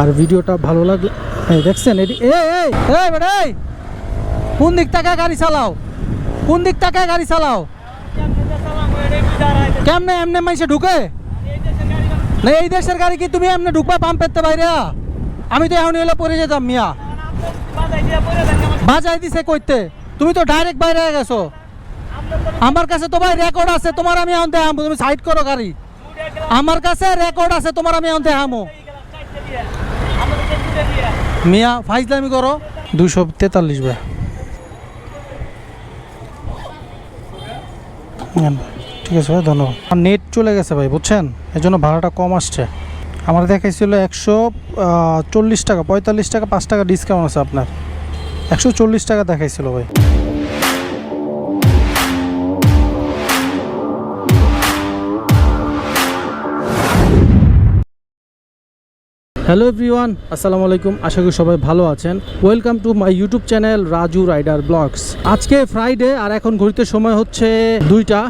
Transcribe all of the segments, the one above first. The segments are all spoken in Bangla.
আর ভিডিওটা ভালো লাগলে এই দেখছেন, এটি এই এই কোন দিক থেকে গাড়ি চালাও? কোন দিক থেকে গাড়ি চালাও? কেমনে এমনে মাইসে ঢুকে? না, এই দেশের গাড়ি কি তুমি এমনি ঢুকবা পাম্প পেতে বাইরে? আমি তো এখন এলে পড়ে যেতাম মিয়া। বাজাই দিছে কইতে। তুমি তো ডাইরেক্ট বাইরে গেছো। আমার কাছে তো ভাই রেকর্ড আছে, তোমার আমি এখন দেখাবো তুমি সাইড করো গাড়ি। আমার কাছে রেকর্ড আছে, তোমার আমি এখন দেখাবো মিয়া, ফাইজলামি করো। দুশো তেতাল্লিশ ভাই। ঠিক আছে ভাই, ধন্যবাদ। আর নেট চলে গেছে ভাই, বুঝছেন? এই জন্য ভাড়াটা কম আসছে। আমার দেখাইছিল একশো চল্লিশ টাকা, পঁয়তাল্লিশ টাকা, পাঁচ টাকা ডিসকাউন্ট আছে আপনার। একশো চল্লিশ টাকা দেখাইছিল ভাই। হ্যালো এভরিওয়ান আসসালামু আলাইকুম। আশা করি সবাই ভালো আছেন। Welcome to my YouTube channel Raju rider blogs আজকে ফ্রাইডে আর এখন ঘড়িতে সময় হচ্ছে দুইটা।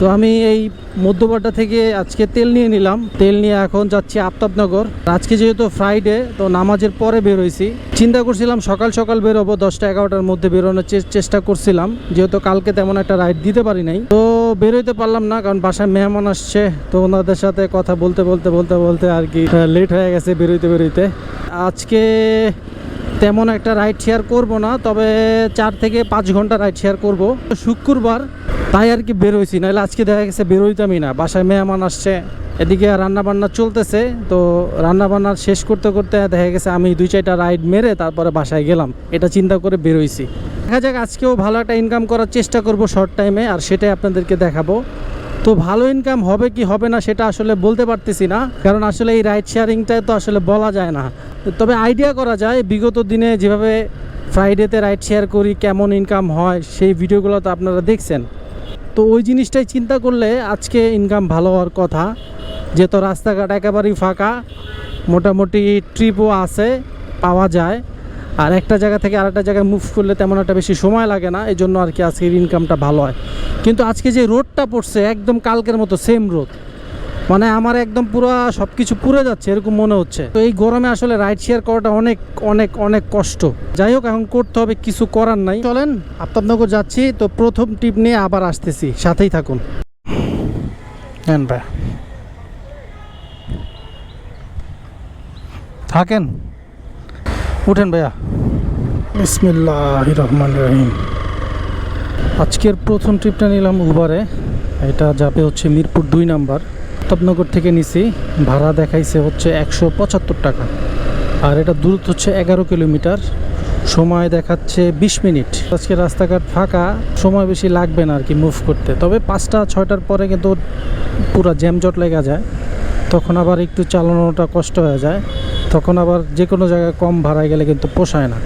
তো আমি এই মধ্যবাড্ডা থেকে আজকে তেল নিয়ে নিলাম। তেল নিয়ে এখন যাচ্ছি আফতাবনগর। আজকে যেহেতু ফ্রাইডে তো নামাজের পরে বেরোইছি চিন্তা করছিলাম সকাল সকাল বেরোবো দশটা এগারোটার মধ্যে বেরোনোর চেষ্টা করছিলাম। যেহেতু কালকে তেমন একটা রাইড দিতে পারি নাই। তো বেরোইতে পারলাম না, কারণ বাসায় মেহমান আসছে। তো ওনাদের সাথে কথা বলতে বলতে বলতে বলতে আর কি লেট হয়ে গেছে বেরোইতে বেরোইতে আজকে তেমন একটা রাইড শেয়ার করব না, তবে চার থেকে পাঁচ ঘণ্টা রাইড শেয়ার করব। শুক্রবার তাই আর কি বেরোইছি নাহলে আজকে দেখা গেছে বেরোইতামই না, বাসায় মেহমান আসছে, এদিকে রান্না বান্না চলতেছে, তো রান্না বান্না শেষ করতে করতে দেখা গেছে আমি দুই চারটা রাইড মেরে তারপরে বাসায় গেলাম, এটা চিন্তা করে বেরোইছি দেখা যাক, আজকেও ভালো একটা ইনকাম করার চেষ্টা করব শর্ট টাইমে আর সেটাই আপনাদেরকে দেখাবো। তো ভালো ইনকাম হবে কি হবে না সেটা আসলে বলতে পারতেছি না, কারণ আসলে এই রাইড শেয়ারিংটা তো আসলে বলা যায় না। তবে আইডিয়া করা যায়, বিগত দিনে যেভাবে ফ্রাইডেতে রাইড শেয়ার করি, কেমন ইনকাম হয়, সেই ভিডিওগুলো তো আপনারা দেখছেন। তো ওই জিনিসটাই চিন্তা করলে আজকে ইনকাম ভালো হওয়ার কথা, যেহেতু রাস্তাঘাট একেবারেই ফাঁকা, মোটামুটি ট্রিপও আছে, পাওয়া যায়। আর একটা জায়গা থেকে আরেকটা জায়গায় মুভ করলে তেমন একটা বেশি সময় লাগে না এই জন্য আর কি আজকের ইনকামটা ভালো হয়। কিন্তু আজকে যে রোডটা পড়ছে, একদম কালকের মতো সেম রোড মানে আমার একদম পুরো সব কিছু পুড়ে যাচ্ছে, এরকম মনে হচ্ছে। তো এই গরমে আসলে রাইড শেয়ার করাটা অনেক অনেক অনেক কষ্ট। যাই হোক, এখন করতে হবে, কিছু করার নাই। চলেন, আফতাবনগর যাচ্ছি। তো প্রথম টিপ নিয়ে আবার আসতেছি। সাথেই থাকুন। থাকেন? উঠেন ভাইয়া। বিসমিল্লাহ রহমান রহিম। আজকের প্রথম ট্রিপটা নিলাম উবারে। এটা যাবে হচ্ছে মিরপুর দুই নাম্বার। প্রতাপনগর থেকে নিছি। ভাড়া দেখাইছে হচ্ছে একশো পঁচাত্তর টাকা। আর এটা দূরত্ব হচ্ছে এগারো কিলোমিটার। সময় দেখাচ্ছে বিশ মিনিট। আজকে রাস্তাঘাট ফাঁকা। সময় বেশি লাগবে না আর কি মুভ করতে। তবে পাঁচটা ছয়টার পরে কিন্তু পুরো জ্যামজট লেগে যায়। তখন আবার একটু চালানোটা কষ্ট হয়ে যায়। তখন আবার যে কোনো জায়গায় কম ভাড়ায় গেলে কিন্তু পোষায় না।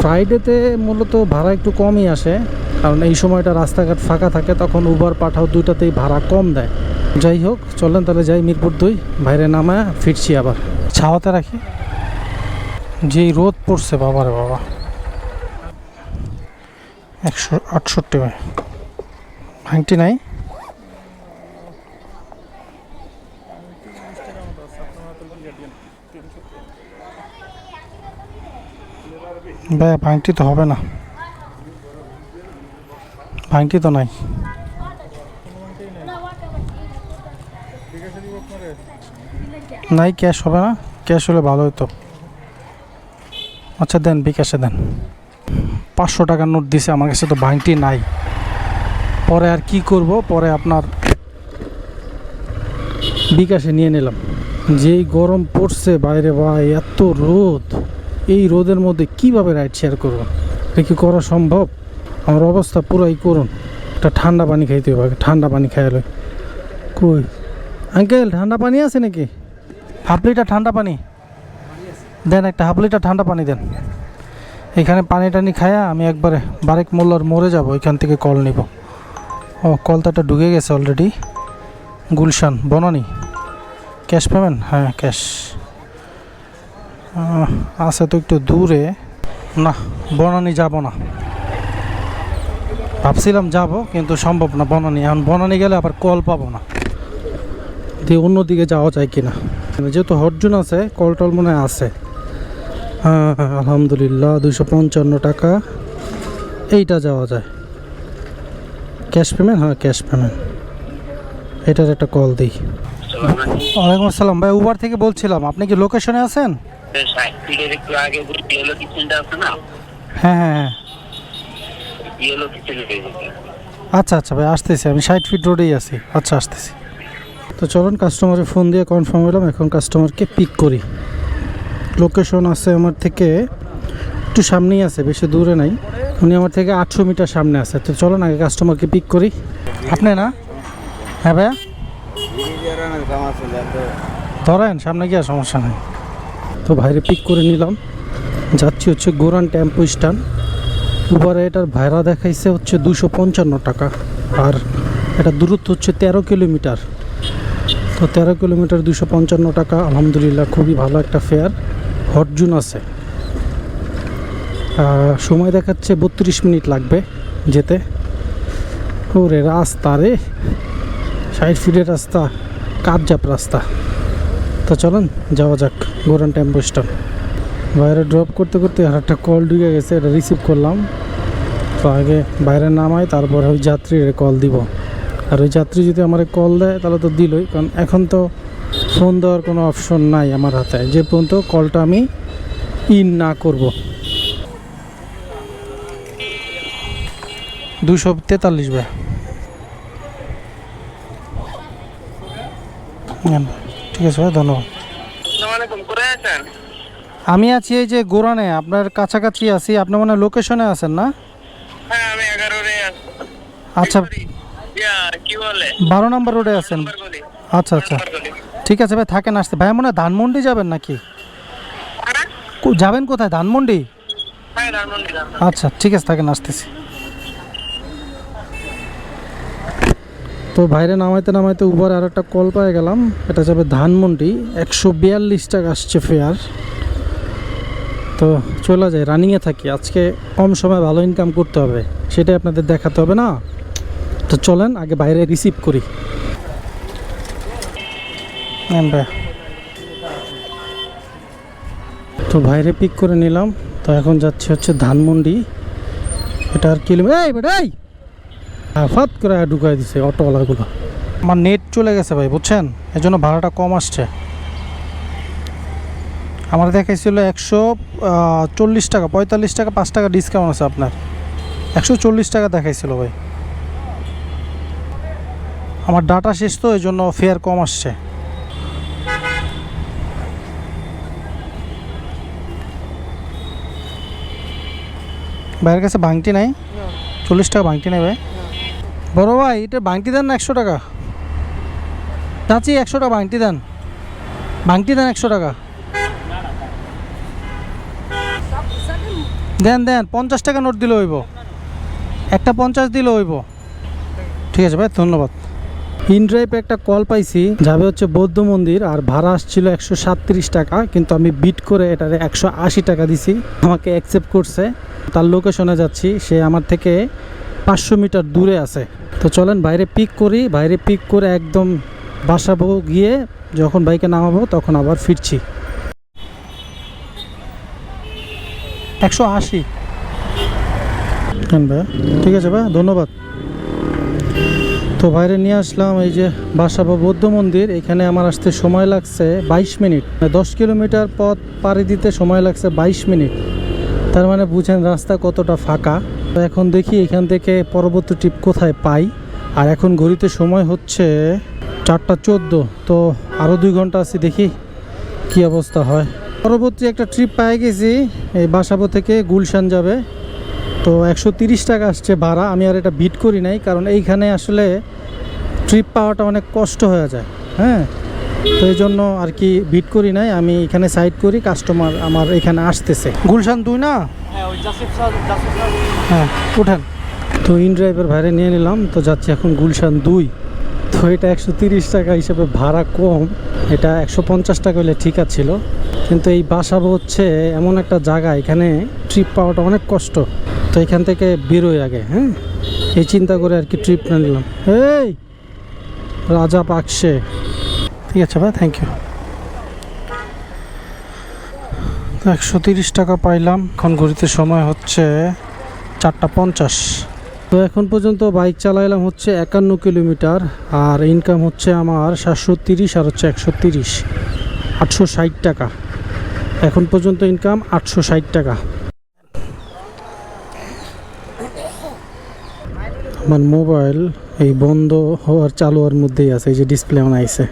ফ্রাইডেতে মূলত ভাড়া একটু কমই আসে, কারণ এই সময়টা রাস্তাঘাট ফাঁকা থাকে, তখন উবার পাঠাও দুইটাতেই ভাড়া কম দেয়। যাই হোক, চলেন তাহলে যাই মিরপুর দুই, বাইরে নামায় ফিরছি আবার। ছাওয়াতে রাখি। যেই রোদ পড়ছে বাবারে বাবা। একশো আটষট্টি ভাই। ভাঙটি নাই ভাই ভাঙটি তো হবে না। ভাঙটি তো নাই। নাই ক্যাশ হবে না। ক্যাশ হলে ভালো হতো আচ্ছা দেন, বিকাশে দেন। পাঁচশো টাকার নোট দিছে, আমার কাছে তো ভাঙটি নাই। পরে আর কি করব? পরে আপনার বিকাশে নিয়ে নিলাম। যেই গরম পড়ছে বাইরে ভাই, এত রোদ। এই রোদের মধ্যে কীভাবে রাইড শেয়ার করব এটা কি করা সম্ভব? আমার অবস্থা পুরাই করুন। একটা ঠান্ডা পানি খাইতে হবে ঠান্ডা পানি খাইলে কই? আঙ্কেল, ঠান্ডা পানি আছে নাকি? হাফ লিটার ঠান্ডা পানি? দেন একটা হাফ লিটার ঠান্ডা পানি দেন। এখানে পানি টানি খায়া আমি একবারে বারেক মোল্লার মরে যাব, এখান থেকে কল নিব। ও, কলতাটা ঢুকে গেছে already Gulshan, Banani. Cash payment? হ্যাঁ ক্যাশ। আছে তো একটু দূরে। না, বনানি যাব না। ভাবছিলাম যাব, কিন্তু সম্ভব না বনানি। এখন বনানি গেলে আবার কল পাবো না। দিয়ে অন্যদিকে যাওয়া যায় কিনা। যেহেতু হরজুন আছে কল টল মনে আছে। আলহামদুলিল্লাহ দুশো পঞ্চান্ন টাকা। এইটা যাওয়া যায়। Cash payment? হ্যাঁ ক্যাশ পেমেন্ট। এটার একটা কল দিই। ওয়ালাইকুম আসসালাম। ভাই উবার থেকে বলছিলাম। আপনি কি লোকেশনে আছেন? ষাট ফিটের একটু আগে যে ইয়েলো কিচেনটা আছে না? হ্যাঁ হ্যাঁ হ্যাঁ। ইয়েলো কিচেনে আচ্ছা আচ্ছা ভাই আসতেছি। আমি ষাট ফিট রোডেই আছি। আচ্ছা আসতেছি। তো চলুন কাস্টমারে ফোন দিয়ে কনফার্ম হলাম। এখন কাস্টমারকে পিক করি। লোকেশন আছে আমার থেকে একটু সামনেই আছে বেশি দূরে নাই। উনি আমার থেকে আটশো মিটার সামনে আছে। তো চলুন আগে কাস্টমারকে পিক করি। আপনি না? হ্যাঁ ভাইয়া? ধরেন সামনে গিয়ে সমস্যা নেই? তো ভাইরে পিক করে নিলাম। যাচ্ছি হচ্ছে গোরান টেম্পো স্ট্যান্ড। উবারে এটার ভাড়া দেখাইছে হচ্ছে দুশো পঞ্চান্ন টাকা। আর এটা দূরত্ব হচ্ছে তেরো কিলোমিটার। তো তেরো কিলোমিটার দুশো পঞ্চান্ন টাকা। আলহামদুলিল্লাহ খুবই ভালো একটা ফেয়ার হট জুন আছে। সময় দেখাচ্ছে বত্রিশ মিনিট লাগবে যেতে। ওরে রাস্তা রে। ষাট ফিটের রাস্তা কাপজাপ রাস্তা। তো চলুন, যাওয়া যাক, গোরান টেম্পো স্ট্যান্ড বাইরে ড্রপ করতে করতে আর একটা কল ঢুকে গেছে, এটা রিসিভ করলাম। তো আগে বাইরে নামাই, তারপর ওই যাত্রীর কল দিব। আর ওই যাত্রী যদি আমার কল দেয়, তাহলে তো দিলই, কারণ এখন তো ফোন দেওয়ার কোনো অপশন নাই আমার হাতে। যে পর্যন্ত কলটা আমি ইন না করব। দুশো তেতাল্লিশ ভাই। ঠিক আছে ভাই ধন্যবাদ। আমি আছি এই যে গোরানে আপনার কাছাকাছি আছি আপনি মনে লোকেশনে আছেন না? হ্যাঁ আচ্ছা। বারো নম্বর রোডে আছেন। আচ্ছা আচ্ছা। ঠিক আছে ভাই থাকেন আসতে। ভাই মনে হয় ধানমন্ডি যাবেন নাকি? কো- যাবেন কোথায়? ধানমন্ডি? হ্যাঁ ধানমন্ডি আচ্ছা ঠিক আছে থাকেন আসতেছি। তো বাইরে নামাইতে নামাইতে উবার আর একটা কল পেয়ে গেলাম। এটা যাবে ধানমন্ডি। একশো বিয়াল্লিশ টাকা আসছে ফেয়ার তো চলে যায় রানিংয়ে থাকি। আজকে কম সময় ভালো ইনকাম করতে হবে, সেটাই আপনাদের দেখাতে হবে না? তো চলেন, আগে বাইরে রিসিভ করি। তো বাইরে পিক করে নিলাম। তো এখন যাচ্ছে হচ্ছে ধানমন্ডি। এটা আর কিলোমিটার ফাত করে ঢুকাই দিছে অটোওয়ালাগুলো। আমার নেট চলে গেছে ভাই, বুঝছেন? জন্য ভাড়াটা কম আসছে। আমার দেখাইছিল একশো চল্লিশ টাকা, পঁয়তাল্লিশ টাকা, পাঁচ টাকা ডিসকাউন্ট আছে আপনার। একশো চল্লিশ টাকা দেখাইছিল ভাই। আমার ডাটা শেষ তো এই জন্য ফেয়ার কম আসছে। ভাইয়ের কাছে ভাঙটি নাই? চল্লিশ টাকা ভাঙটি নেই ভাই? বড় ভাই, এটা ভাঙটি দেন না একশো টাকা? চাচি, একশো টাকা ভাঙটি দেন। ভাঙটি দেন একশো টাকা। দেন দেন, পঞ্চাশ টাকা নোট দিলে হইব। একটা পঞ্চাশ দিলে হইব। ঠিক আছে ভাই, ধন্যবাদ। ইন ড্রাইভে একটা কল পাইছি, যাবে হচ্ছে বৌদ্ধ মন্দির, আর ভাড়া আসছিল একশো টাকা, কিন্তু আমি বিট করে এটারে একশো টাকা দিছি। আমাকে অ্যাকসেপ্ট করছে। তার লোকেশনে যাচ্ছি, সে আমার থেকে পাঁচশো মিটার দূরে আছে। তো চলেন বাইরে পিক করি, বাইরে পিক করে একদম বাসাবো গিয়ে, যখন বাইকে নামাবো তখন আবার ফিরছি। একশো আশি। ভাই? ঠিক আছে ভাই, ধন্যবাদ। তো বাইরে নিয়ে আসলাম এই যে বাসাবো বৌদ্ধ মন্দির, এখানে আমার আসতে সময় লাগছে বাইশ মিনিট। দশ কিলোমিটার পথ পাড়ি দিতে সময় লাগছে বাইশ মিনিট। তার মানে বুঝেন রাস্তা কতটা ফাঁকা। তো এখন দেখি এখান থেকে পরবর্তী ট্রিপ কোথায় পাই। আর এখন ঘড়িতে সময় হচ্ছে চারটা চোদ্দ, তো আরও দুই ঘণ্টা আছি দেখি কি অবস্থা হয়। পরবর্তী একটা ট্রিপ পেয়ে গেছি, এই বাসাবো থেকে গুলশান যাবে। তো একশো টাকা আসছে ভাড়া, আমি আর এটা বিট করি নাই, কারণ এইখানে আসলে ট্রিপ পাওয়াটা অনেক কষ্ট হয়ে যায় হ্যাঁ? তো এই জন্য আর কি বিট করি নাই আমি এখানে সাইড করি কাস্টমার আমার এখানে আসতেছে। গুলশান দুই না? হ্যাঁ উঠেন। তো ইন ড্রাইভার ভাড়া নিয়ে নিলাম তো যাচ্ছি এখন গুলশান দুই। তো এটা একশো টাকা হিসেবে ভাড়া কম এটা একশো পঞ্চাশ টাকা হলে ঠিক ছিল। কিন্তু এই বাসাবো হচ্ছে এমন একটা জায়গা এখানে ট্রিপ পাওয়াটা অনেক কষ্ট। তো এখান থেকে বেরোয় আগে হ্যাঁ? এই চিন্তা করে আর কি ট্রিপ না নিলাম। এই রাজা পাকশে ঠিক আছে ভাই থ্যাংক ইউ একশো তিরিশ টাকা পাইলাম। এখন ঘুরিতে সময় হচ্ছে চারটা পঞ্চাশ। তো এখন পর্যন্ত বাইক চালাইলাম হচ্ছে একান্ন কিলোমিটার, আর ইনকাম হচ্ছে আমার সাতশো তিরিশ আর হচ্ছে একশো তিরিশ। আটশো ষাট টাকা। এখন পর্যন্ত ইনকাম আটশো ষাট টাকা। আমার মোবাইল এই বন্ধ হওয়ার চালু হওয়ার মধ্যেই আছে, এই যে ডিসপ্লে অন আইছে।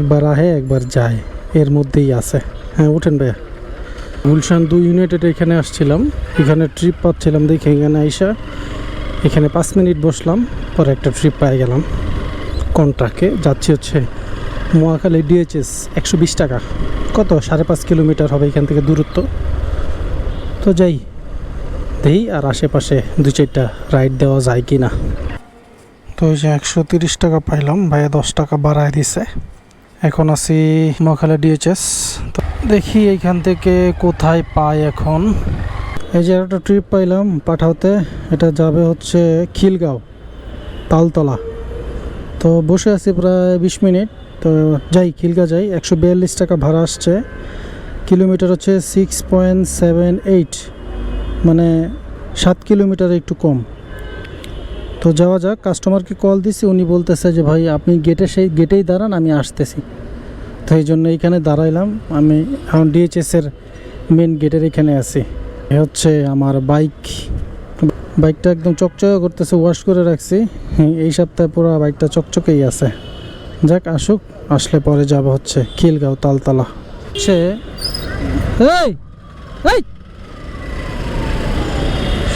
একবার আহে, একবার যায়। এর মধ্যেই আছে। হ্যাঁ উঠেন ভাইয়া। গুলশান দুই ইউনাইটেড এখানে আসছিলাম। এখানে ট্রিপ পাচ্ছিলাম দেখে এখানে আইসা। এখানে পাঁচ মিনিট বসলাম, পরে একটা ট্রিপ পাই গেলাম। কন্ট্রাক্টে যাচ্ছি হচ্ছে মোয়াখালী ডিএচএস একশো বিশ টাকা। কত? সাড়ে পাঁচ কিলোমিটার হবে এখান থেকে দূরত্ব। তো যাই, দেই আর আশেপাশে দু চারটা রাইড দেওয়া যায় কি না তো ওই যে একশো তিরিশ টাকা পাইলাম, ভাইয়া দশ টাকা বাড়ায় দিছে। এখন আছি মখালা ডিএচএস তো দেখি এইখান থেকে কোথায় পাই এখন। এই যে একটা ট্রিপ পাইলাম পাঠাওতে, এটা যাবে হচ্ছে খিলগাঁও, তালতলা। তো বসে আছি প্রায় বিশ মিনিট। তো যাই, খিলগা যাই। একশো বিয়াল্লিশ টাকা ভাড়া আসছে। কিলোমিটার হচ্ছে সিক্স পয়েন্ট সেভেন এইট মানে সাত কিলোমিটার একটু কম। তো যাওয়া যাক কাস্টমারকে কল দিছি, উনি বলতেছে যে, ভাই, আপনি গেটে সেই গেটেই দাঁড়ান, আমি আসতেছি। তো এই জন্য এইখানে দাঁড়াইলাম, আমি এখন ডিএইচএসের মেন গেটের এখানে আছি। এ হচ্ছে আমার বাইক বাইকটা একদম চকচকে করতেছে ওয়াশ করে রাখছি। এই সপ্তাহে পুরো বাইকটা চকচকেই আছে। যাক, আসুক, আসলে পরে যাব হচ্ছে খিলগাঁও তালতলা। সে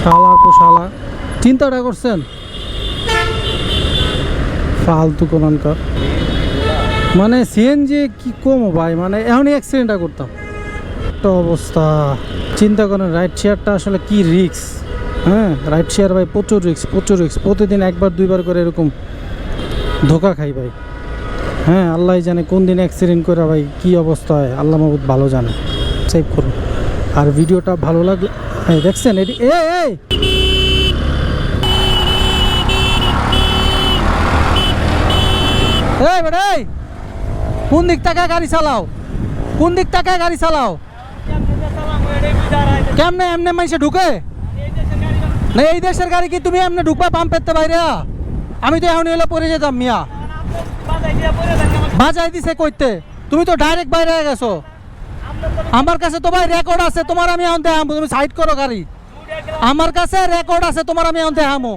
শালা তো শালা, চিন্তাটা করছেন? ফালতু কোনানকার মানে সিএনজি কি কম ভাই? মানে এখনই অ্যাক্সিডেন্টটা করতাম। একটা অবস্থা। চিন্তা করেন রাইড শেয়ারটা আসলে কি রিক্স হ্যাঁ রাইড শেয়ার ভাই প্রচুর রিক্স প্রচুর রিক্স প্রতিদিন একবার, দুইবার করে এরকম ধোকা খাই ভাই। হ্যাঁ আল্লাহ জানে কোন দিন অ্যাক্সিডেন্ট করে ভাই কি অবস্থা হয়। আল্লাহ মাহবুদ ভালো জানে। সেভ করুন। আর ভিডিওটা ভালো লাগলে দেখছেন, এটি এ কোন দিক থেকে গাড়ি চালাও? কোন দিক থেকে গাড়ি চালাও? কেমনে এমনে মাইসে ঢুকে? না, এই দেশের গাড়ি কি তুমি এমনি ঢুকবা পাম্প পেতে বাইরে? আমি তো এখন এলে পড়ে যেতাম মিয়া। বাজাই দিছে কইতে। তুমি তো ডাইরেক্ট বাইরে গেছো। আমার কাছে তো ভাই রেকর্ড আছে, তোমার আমি এখন দেখাবো তুমি সাইড করো গাড়ি। আমার কাছে রেকর্ড আছে, তোমার আমি এখন দেখাবো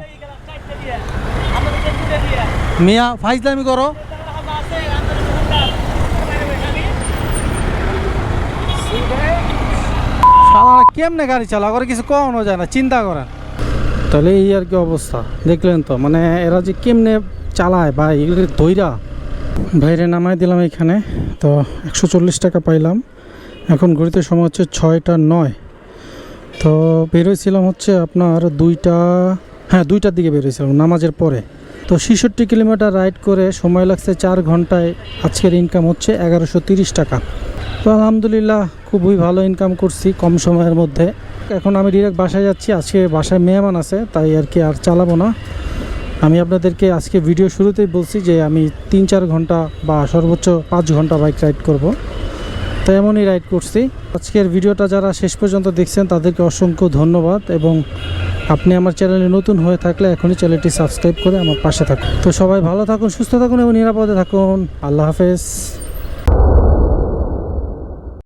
মিয়া, ফাইজলামি করো। কেমনে গাড়ি চালা করে কিছু কমানো যায় না, চিন্তা করেন। তাহলে এই আর কি অবস্থা? দেখলেন তো মানে এরা যে কেমনে চালায় বা এগুলো দইরা বাইরে নামাই দিলাম এখানে, তো একশো চল্লিশ টাকা পাইলাম। এখন ঘুরতে সময় হচ্ছে ছয়টা নয়। তো বেরোয়ছিলাম হচ্ছে আপনার দুইটা হ্যাঁ দুইটার দিকে বেরোয়ছিলাম নামাজের পরে। তো ছেষট্টি কিলোমিটার রাইড করে সময় লাগছে চার ঘন্টায়। আজকের ইনকাম হচ্ছে এগারোশো টাকা। তো আলহামদুলিল্লাহ, খুবই ভালো ইনকাম করছি কম সময়ের মধ্যে। এখন আমি ডিরেক্ট বাসায় যাচ্ছি, আজকে বাসায় মেহমান আছে, তাই আর কি আর চালাবো না। আমি আপনাদেরকে আজকে ভিডিও শুরুতেই বলছি যে আমি তিন চার ঘণ্টা বা সর্বোচ্চ পাঁচ ঘণ্টা বাইক রাইড করব। তো এমনই রাইড করছি। আজকের ভিডিওটা যারা শেষ পর্যন্ত দেখছেন, তাদেরকে অসংখ্য ধন্যবাদ এবং আপনি আমার চ্যানেলে নতুন হয়ে থাকলে এখনই চ্যানেলটি সাবস্ক্রাইব করে আমার পাশে থাকুন। তো সবাই ভালো থাকুন, সুস্থ থাকুন এবং নিরাপদে থাকুন। আল্লাহ হাফেজ।